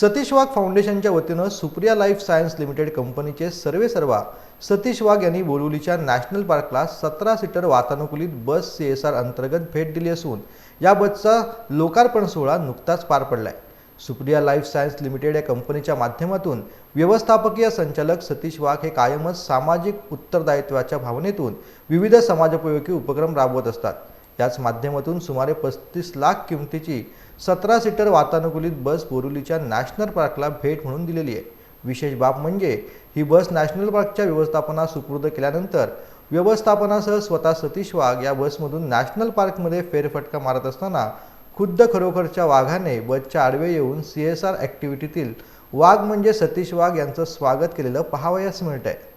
सतीश वाघ फाउंडेशनच्या वतीनं Supriya life science limited कंपनीचे सर्वे सर्वा सतीश वाघ यांनी बोरिवलीच्या नॅशनल पार्कला सतरा सीटर वातानुकूलित बस सी एस आर अंतर्गत भेट दिली असून या बसचा लोकार्पण सोहळा नुकताच पार पडलाय. सुप्रिया लाईफ सायन्स लिमिटेड या कंपनीच्या माध्यमातून व्यवस्थापकीय संचालक सतीश वाघ हे कायमच सामाजिक उत्तरदायित्वाच्या भावनेतून विविध समाजोपयोगी उपक्रम राबवत असतात. याच माध्यमातून सुमारे पस्तीस लाख किमतीची सतरा सीटर वातानुकूलित बस बोरिवलीच्या नॅशनल पार्कला भेट म्हणून दिलेली आहे. विशेष बाब म्हणजे ही बस नॅशनल पार्कच्या व्यवस्थापनास सुपूर्द केल्यानंतर व्यवस्थापनासह स्वतः सतीश वाघ या बसमधून नॅशनल पार्कमध्ये फेरफटका मारत असताना खुद्द खरोखरच्या वाघाने बसच्या आडवे येऊन सी एस आर ॲक्टिव्हिटीतील वाघ म्हणजे सतीश वाघ यांचं स्वागत केलेलं पहावयास मिळत आहे